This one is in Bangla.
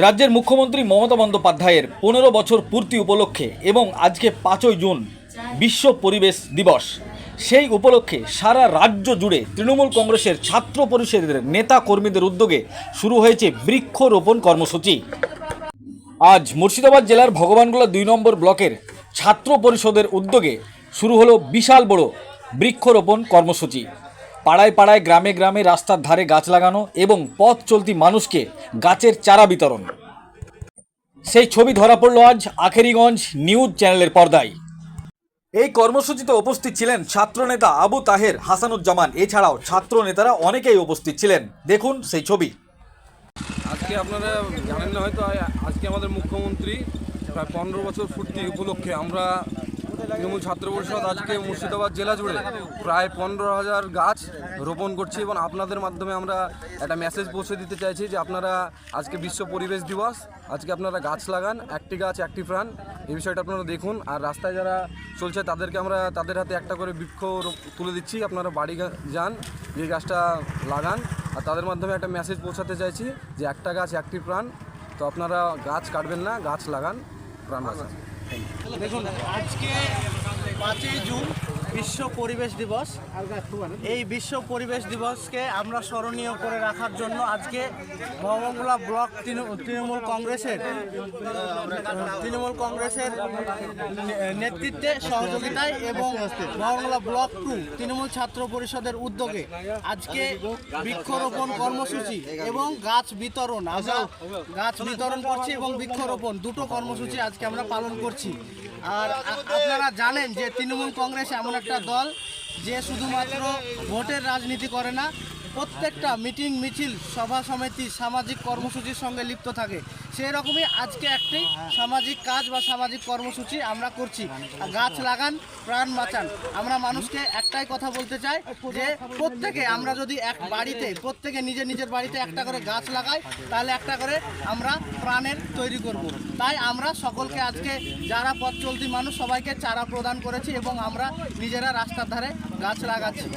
রাজ্যের মুখ্যমন্ত্রী মমতা বন্দ্যোপাধ্যায়ের পনেরো বছর পূর্তি উপলক্ষে এবং আজকে পাঁচই জুন বিশ্ব পরিবেশ দিবস। সেই উপলক্ষে সারা রাজ্য জুড়ে তৃণমূল কংগ্রেসের ছাত্র পরিষদের নেতা কর্মীদের উদ্যোগে শুরু হয়েছে বৃক্ষরোপণ কর্মসূচি। আজ মুর্শিদাবাদ জেলার ভগবানগোলা দুই নম্বর ব্লকের ছাত্র পরিষদের উদ্যোগে শুরু হলো বিশাল বড় বৃক্ষরোপণ কর্মসূচি। পাড়ায় পাড়ায়, গ্রামে গ্রামে রাস্তার ধারে গাছ লাগানো এবং পথ চলতি মানুষকে গাছের চারা বিতরণ। সেই ছবি ধরা পড়ল আজ আখেরিগঞ্জ নিউজ চ্যানেলের পর্দায়। এই কর্মসূচিতে উপস্থিত ছিলেন ছাত্রনেতা আবু তাহের হাসানুজ্জামান। এছাড়াও ছাত্র নেতারা অনেকেই উপস্থিত ছিলেন। দেখুন সেই ছবি। আজকে আপনারা জানেন না হয়তো, আজকে আমাদের মুখ্যমন্ত্রী প্রায় পনেরো বছর পূর্তি উপলক্ষে আমরা তৃণমূল ছাত্র পরিষদ আজকে মুর্শিদাবাদ জেলা জুড়ে প্রায় পনেরো হাজার গাছ রোপণ করছি এবং আপনাদের মাধ্যমে আমরা একটা মেসেজ পৌঁছে দিতে চাইছি যে আপনারা আজকে বিশ্ব পরিবেশ দিবস, আজকে আপনারা গাছ লাগান, একটি গাছ, একটি প্রাণ। এই বিষয়টা আপনারা দেখুন। আর রাস্তায় যারা চলছে তাদেরকে আমরা তাদের হাতে একটা করে বৃক্ষ তুলে দিচ্ছি। আপনারা বাড়ি যান, যে গাছটা লাগান। আর তাদের মাধ্যমে একটা মেসেজ পৌঁছাতে চাইছি যে একটা গাছ, একটি প্রাণ। তো আপনারা গাছ কাটবেন না, গাছ লাগান, প্রাণ বাঁচান। দেখুন আজকে পাঁচই জুন বিশ্ব পরিবেশ দিবস। এই বিশ্ব পরিবেশ দিবসকে আমরা স্মরণীয় করে রাখার জন্য আজকে ভবনগোলা ব্লক তৃণমূল কংগ্রেসের তৃণমূল কংগ্রেসের নেতৃত্বে সহযোগিতায় এবং ভবনগোলা ব্লক টু তৃণমূল ছাত্র পরিষদের উদ্যোগে আজকে বৃক্ষরোপণ কর্মসূচি এবং গাছ বিতরণ। আমরা গাছ বিতরণ করছি এবং বৃক্ষরোপণ দুটো কর্মসূচি আজকে আমরা পালন করছি। আর আপনারা জানেন যে তৃণমূল কংগ্রেস এমন একটা দল যে শুধুমাত্র ভোটের রাজনীতি করে না, প্রত্যেকটা মিটিং, মিছিল, সভা সমিতি, সামাজিক কর্মসূচির সঙ্গে লিপ্ত থাকে। সেই রকমই আজকে একটি সামাজিক কাজ বা সামাজিক কর্মসূচি আমরা করছি। গাছ লাগান, প্রাণ বাঁচান। আমরা মানুষকে একটাই কথা বলতে চাই যে, প্রত্যেকে আমরা যদি এক বাড়িতে, প্রত্যেকে নিজের নিজের বাড়িতে একটা করে গাছ লাগাই, তাহলে একটা করে আমরা প্রাণের তৈরি করব। তাই আমরা সকলকে আজকে যারা পথ চলতি মানুষ, সবাইকে চারা প্রদান করেছি এবং আমরা নিজেরা রাস্তার ধারে গাছ লাগাচ্ছি।